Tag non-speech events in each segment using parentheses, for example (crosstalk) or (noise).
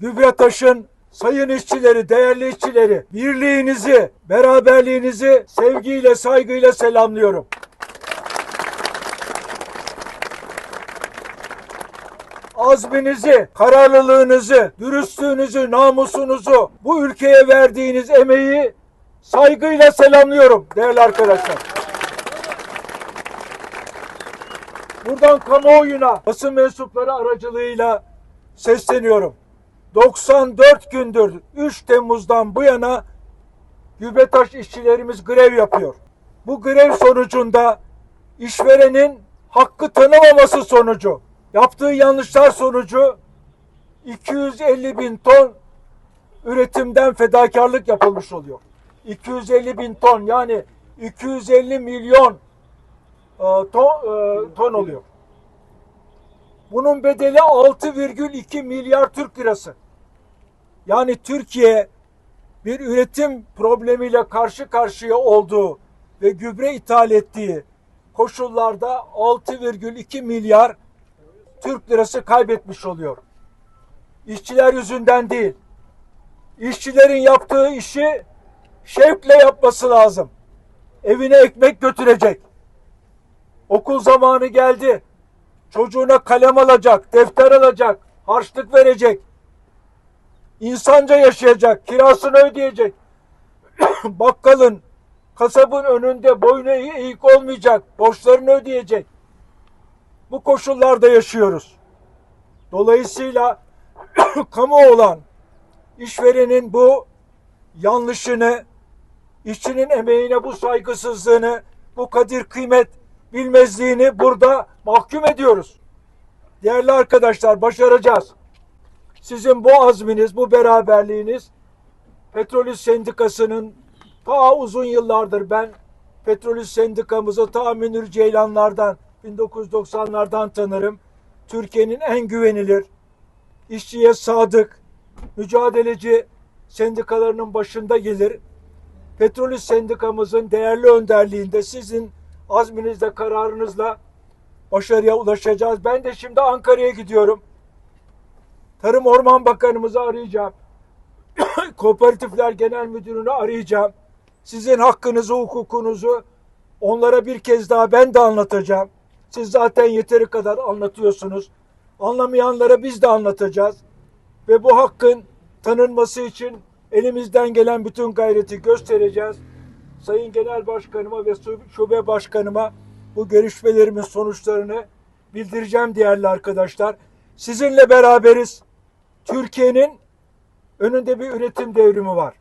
Gübretaş'ın sayın işçileri, değerli işçileri, birliğinizi, beraberliğinizi sevgiyle, saygıyla selamlıyorum. azminizi, kararlılığınızı, dürüstlüğünüzü, namusunuzu, bu ülkeye verdiğiniz emeği saygıyla selamlıyorum değerli arkadaşlar. Buradan kamuoyuna, basın mensupları aracılığıyla sesleniyorum. 94 gündür 3 Temmuz'dan bu yana Gübretaş işçilerimiz grev yapıyor. Bu grev sonucunda işverenin hakkı tanımaması sonucu, yaptığı yanlışlar sonucu 250 bin ton üretimden fedakarlık yapılmış oluyor. 250 bin ton yani 250 milyon e, ton, e, ton oluyor. Bunun bedeli 6,2 milyar Türk lirası. Yani Türkiye bir üretim problemiyle karşı karşıya olduğu ve gübre ithal ettiği koşullarda 6,2 milyar Türk lirası kaybetmiş oluyor. İşçiler yüzünden değil. İşçilerin yaptığı işi şevkle yapması lazım. Evine ekmek götürecek. Okul zamanı geldi. Çocuğuna kalem alacak, defter alacak, harçlık verecek. İnsanca yaşayacak, kirasını ödeyecek. (coughs) Bakkalın, kasabın önünde boynu eğik olmayacak, borçlarını ödeyecek. Bu koşullarda yaşıyoruz. Dolayısıyla (coughs) kamu olan işverenin bu yanlışını, işçinin emeğine bu saygısızlığını, bu kadir kıymet bilmezliğini burada mahkum ediyoruz. Değerli arkadaşlar başaracağız. Sizin bu azminiz, bu beraberliğiniz Petrolüs Sendikası'nın ta uzun yıllardır ben Petrolüs Sendikamızı ta Münir Ceylanlardan 1990'lardan tanırım. Türkiye'nin en güvenilir, işçiye sadık, mücadeleci sendikalarının başında gelir. Petrolüs Sendikamızın değerli önderliğinde sizin azminizle, kararınızla başarıya ulaşacağız. Ben de şimdi Ankara'ya gidiyorum. Tarım Orman Bakanımızı arayacağım. (coughs) Kooperatifler Genel Müdürünü arayacağım. Sizin hakkınızı, hukukunuzu onlara bir kez daha ben de anlatacağım. Siz zaten yeteri kadar anlatıyorsunuz. Anlamayanlara biz de anlatacağız. Ve bu hakkın tanınması için elimizden gelen bütün gayreti göstereceğiz. Sayın Genel Başkanıma ve Şube Başkanıma bu görüşmelerimin sonuçlarını bildireceğim değerli arkadaşlar. Sizinle beraberiz. Türkiye'nin önünde bir üretim devrimi var.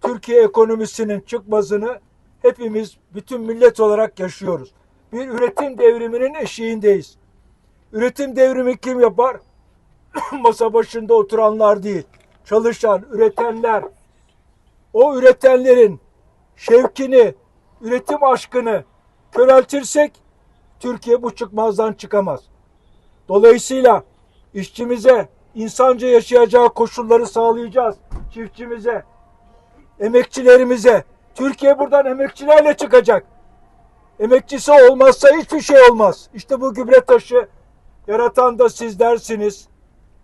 Türkiye ekonomisinin çıkmazını hepimiz bütün millet olarak yaşıyoruz. Bir üretim devriminin eşiğindeyiz. Üretim devrimi kim yapar? (clears throat) Masa başında oturanlar değil. Çalışan, üretenler. O üretenlerin şevkini, üretim aşkını köreltirsek Türkiye bu çıkmazdan çıkamaz. Dolayısıyla işçimize insanca yaşayacağı koşulları sağlayacağız. Çiftçimize, emekçilerimize. Türkiye buradan emekçilerle çıkacak. Emekçisi olmazsa hiçbir şey olmaz. İşte bu gübre taşı yaratan da sizlersiniz.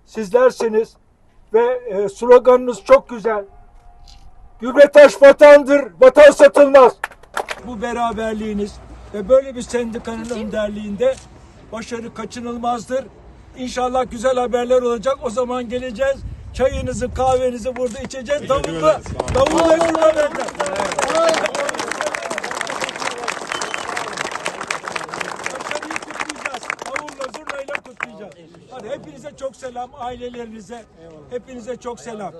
Sizlersiniz ve e, sloganınız çok güzel. Gübretaş vatandır, vatan satılmaz. Bu beraberliğiniz ve böyle bir sendikanın önderliğinde başarı kaçınılmazdır. İnşallah güzel haberler olacak. O zaman geleceğiz. Çayınızı, kahvenizi burada içeceğiz. Davulla, davulla burada vereceğiz. Hadi hepinize çok selam, ailelerinize. Hepinize çok selam.